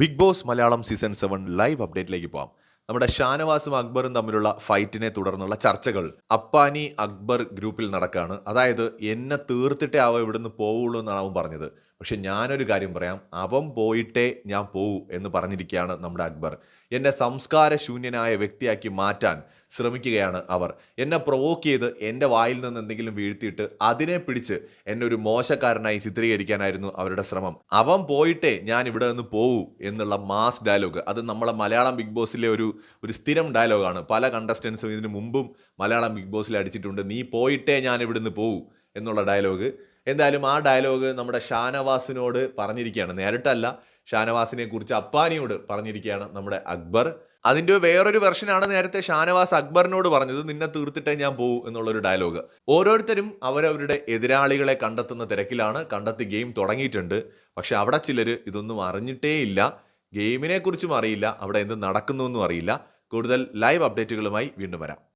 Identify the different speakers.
Speaker 1: Bigg Boss Malayalam season seven live അപ്ഡേറ്റിലേക്ക് പോകാം നമ്മുടെ ഷാനവാസും അക്ബറും തമ്മിലുള്ള ഫൈറ്റിനെ തുടർന്നുള്ള ചർച്ചകൾ അപ്പാനി അക്ബർ ഗ്രൂപ്പിൽ നടക്കാണ്. അതായത് എന്നെ തീർത്തിട്ടേ അവ ഇവിടുന്ന് പോവുള്ളൂ എന്നാണ് അവൻ പറഞ്ഞത്. പക്ഷെ ഞാനൊരു കാര്യം പറയാം. അവൻ പോയിട്ടേ ഞാൻ പോവൂ എന്ന് പറഞ്ഞിരിക്കുകയാണ് നമ്മുടെ അക്ബർ. എന്നെ സംസ്കാര ശൂന്യനായ വ്യക്തിയാക്കി മാറ്റാൻ ശ്രമിക്കുകയാണ് അവർ. എന്നെ പ്രൊവോക്ക് ചെയ്ത് എന്റെ വായിൽ നിന്ന് എന്തെങ്കിലും വീഴ്ത്തിയിട്ട് അതിനെ പിടിച്ച് എന്നെ ഒരു മോശക്കാരനായി ചിത്രീകരിക്കാനായിരുന്നു അവരുടെ ശ്രമം. അവൻ പോയിട്ടേ ഞാൻ ഇവിടെ നിന്ന് പോവൂ എന്നുള്ള മാസ് ഡയലോഗ് അത് നമ്മളെ മലയാളം ബിഗ് ബോസിലെ ഒരു ഒരു സ്ഥിരം ഡയലോഗാണ് പല കണ്ടസ്റ്റൻസും ഇതിനു മുമ്പും മലയാളം ബിഗ് ബോസിൽ അടിച്ചിട്ടുണ്ട്. നീ പോയിട്ടേ ഞാൻ ഇവിടുന്ന് പോവൂ എന്നുള്ള ഡയലോഗ് എന്തായാലും ആ ഡയലോഗ് നമ്മുടെ ഷാനവാസിനോട് പറഞ്ഞിരിക്കുകയാണ്. നേരിട്ടല്ല ഷാനവാസിനെ കുറിച്ച് അപ്പാനിയോട് പറഞ്ഞിരിക്കുകയാണ് നമ്മുടെ അക്ബർ. അതിന്റെ വേറൊരു വെർഷനാണ് നേരത്തെ ഷാനവാസ് അക്ബറിനോട് പറഞ്ഞത് നിന്നെ തീർത്തിട്ടേ ഞാൻ പോകൂ എന്നുള്ളൊരു ഡയലോഗ്. ഓരോരുത്തരും അവരവരുടെ എതിരാളികളെ കണ്ടെത്തുന്ന തിരക്കിലാണ്. കണ്ടെത്തി ഗെയിം തുടങ്ങിയിട്ടുണ്ട്. പക്ഷെ അവിടെ ചിലർ ഇതൊന്നും അറിഞ്ഞിട്ടേ ഇല്ല ഗെയിമിനെ കുറിച്ചും അറിയില്ല. അവിടെ എന്ത് നടക്കുന്നു എന്നും അറിയില്ല. കൂടുതൽ ലൈവ് അപ്ഡേറ്റുകളുമായി വീണ്ടും വരാം.